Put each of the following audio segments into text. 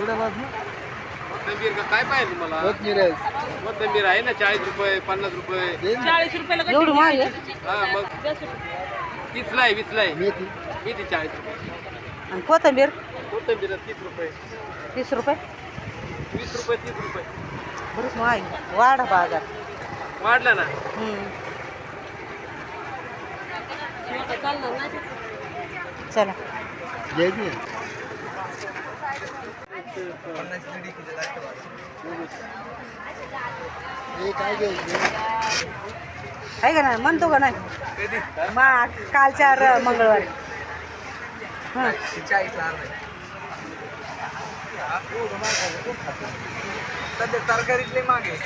एवढ्या बाजू कोथिंबीर का काय पाहिजे तुम्हाला? कोथमीर आहे. कोथिंबीर आहे ना चाळीस रुपये पन्नास रुपये. ना. चाळीस रुपयाला एवढं महाग आहे. हा मग. तीसला आहे वीसला आहे. मेथी. किती चाळीस रुपये. आणि कोथिंबीर? कोथिंबीर तीस रुपये. तीस रुपये? वीस रुपये तीस रुपये. बरंच महाग आहे. वाढ बाजार. वाढला ना. हम्म. चला. घ्यायची आहे. हे आहे का नाही म्हणतो का नाही मा कालच्या मंगळवारी हां सध्या तरकारीतले मागे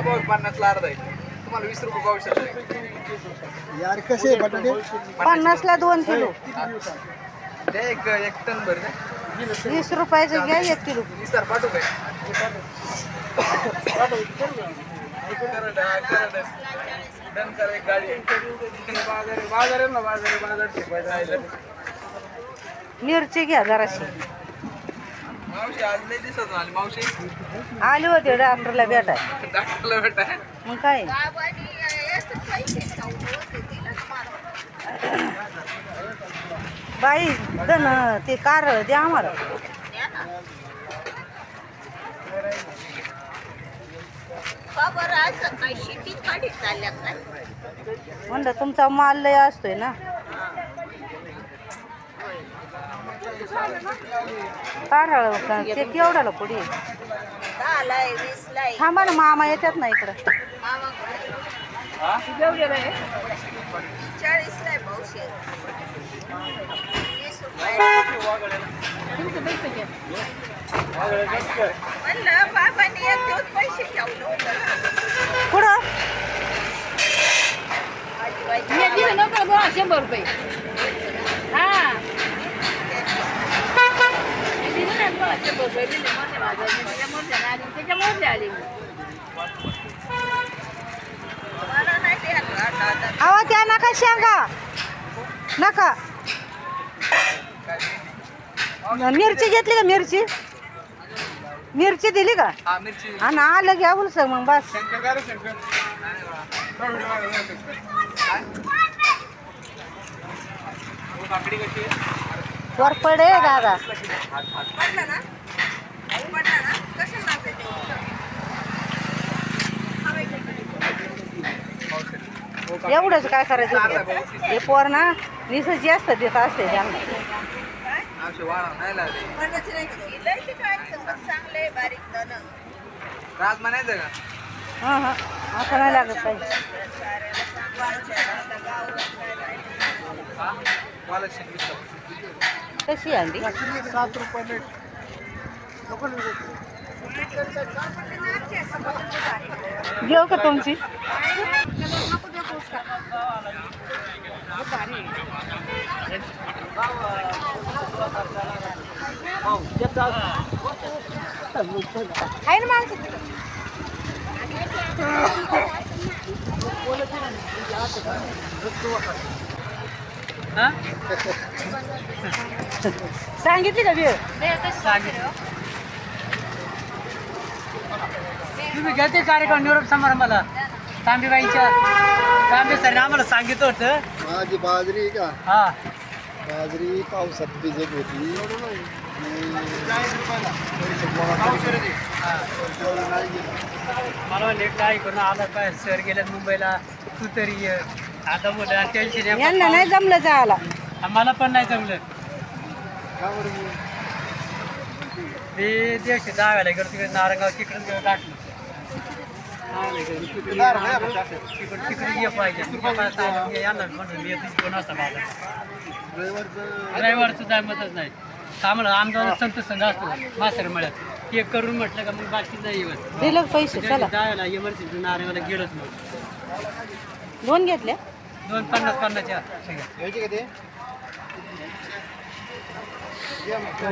पाव पन्नासला अर्धा आहे तुम्हाला वीस रुपये पाहू शकतो यार कसे बटाटे? पन्नासला दोन किलो. द्या एक एक टन भर वीस रुपयाचं घ्या एक किलो. वीस तार पाठवू काय. डन करा एक गाडी. बाजार बाजार. बाजार. मिरची घ्या जराशी. मावशी आज नाही दिसत आली. मावशी आली होती डॉक्टरला भेटाय. डॉक्टरला भेटा मग काय? बाई धन ते कारळ द्या आम्हाला. म्हणलं तुमचा माल लय असतोय ना. कारळ का- ते केवढ्याला पुढे? थांबा ना मामा येतात ना इकडं. कुठं शंभर रुपये हा मी दिलं मोठ्या माझ्या त्याच्या आली त्याच्या मोठ्या आली आवा त्या नका शेंगा. नका. मिरची घेतली का मिरची? मिरची दिली का? हा मिरची. आणि आलं घ्या उलसं मग बस. वर पडे दादा. एवढंच काय करायचं? हे पोर ना निस जास्त देत असते हां हां. असं नाही लागत वीस कशी अंडी? सात रुपये घेऊ का तुमची? आहे ना माणसं सांगितली का वेळ तुम्ही घेते कार्यक्रम निरोप समारंभाला तांबेबाईच्या तांबे सर आम्हाला सांगितलं होतं. माझी बाजरी आहे का? हा. बाजरी पावसात भिजत होती. मला म्हणले काय करून आला काय सर गेल्यात मुंबईला. तू तरी ये आता बोला टेन्शन यांना नाही जमलं जायला. मला पण नाही जमलं. ते दिवशी दहाव्याला गेलो तिकडे नारंगाव तिकडून गाठलं ड्रायव्हरचं जमतच नाही. आम्हाला आमचा संत संघ असतो मासर मळ्यात ते करून म्हटलं का मग बाकी नाही येत. पैसे? चला. दहाव्याला इमर्जन्सी नारंगाला गेलोच मग दोन घेतल्या? दोन पन्नास पन्नासच्या.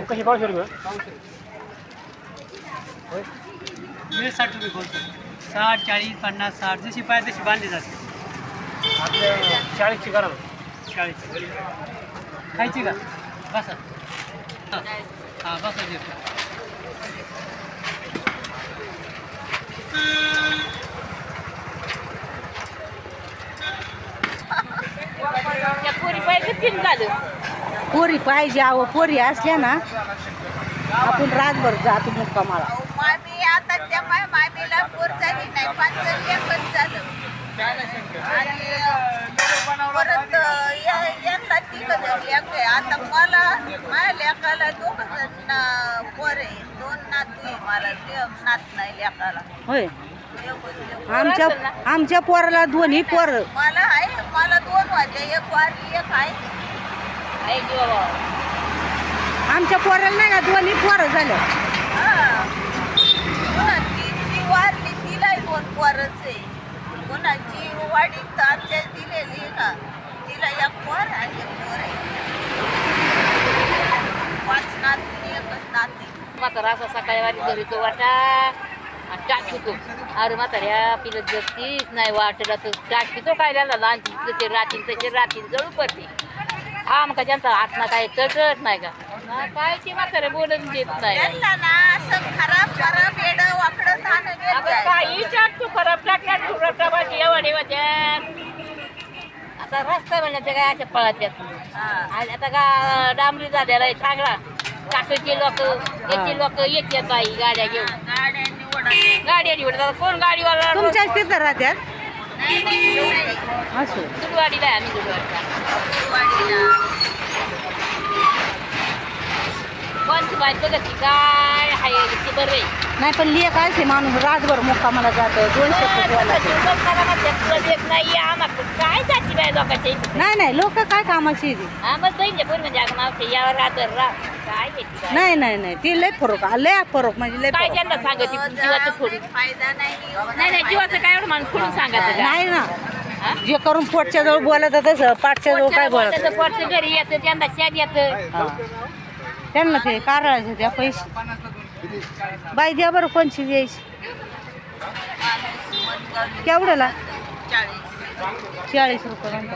कशी पाचशे रुपये मी साठ रुपये बोलतो. साठ चाळीस पन्नास साठ जशी पाय तशी बांधली जाते. आपल्या चाळीसची करा चाळीसची खायची का? बसा. हां बसा पोरी पाहिजे तीन झालं? पोरी पाहिजे अहो पोरी असल्या ना आपण रातभर जातो मुक्कामाला. मामी आता त्या माय मामीला पोर झाली नाही पाच जण एकच झालं आणि परत या- यांना तिघ जण एक आहे. आता मला माझ्या लेकाला दोघ जण अं, पोर आहे. दोन नातू आहे मला ते नात नाही लेकाला. होय. आमच्या आमच्या पोराला दोन्ही पोर. मला आहे मला दोन वाजे एक वारली एक आहे. आमच्या पोराला नाही का दोन्ही पोरं झालं हा. कोणाची ती वारली वरच आहे. कोणाची वाडी आमच्या दिलेली ना तिला एक वर आणि एक आहे. पाच नाती एकच नाती म्हातारा असा सकाळी वारी धरितो वाटा. आणि टाकीतो अरे म्हाताऱ्या पिलं जगतीच नाही वाटला तर टाकीतो काय झाला लहान ते रातीन तसे रातीन जळू पडते. हा मग ज्यांचा हात ना काय तळतळत नाही का? काय ती म्हातारे बोलून देत नाही. ना असं खराब खराब येड वाकडं काही विचार तू खराब टाकल्या खराब टाकायची एवढे होत्या आता रस्ता म्हणलं ते काय अशा आणि आता का डांबरी झालेला आहे चांगला. टाकायचे लोक याचे लोक येतात बाई गाड्या घेऊन. गाड्या निवडतात कोण गाडीवाला तुमच्याच तिथं राहत्यात? दुधवाडीला आहे आम्ही दुधवाडीला कोणची बायको की काय आहे ती बरं आहे. नाही पण लिह काय ते माणूस रातभर मुक्कामाला जातं दोन शब्द बोलायचे नाही आम्हाला काय जाती बाय लोकांच्या इथे? नाही नाही लोक काय कामाची आहे ती? हा मग बहिणीच्या पोरी म्हणजे अगं मावशी यावर राहतं राह. काय आहे ती बाई? नाही नाही नाही ती लय फरक आ- लय फरक म्हणजे लय काय फरक. त्यांना सांगत जीवाचं थोडी फायदा नाही. नाही नाही जीवाचं काय एवढं माणूस का नाही ना. हा? जे करून पोटच्या जवळ बोलत तसं पाठच्या जवळ काय बोलत पोटचं पोटचं घरी येतं त्यांना शेत येतं. त्यांना ते कारळाचे द्या पैसे. बाई द्या बरं कोणची द्यायची केवढ्याला? चाळीस रुपये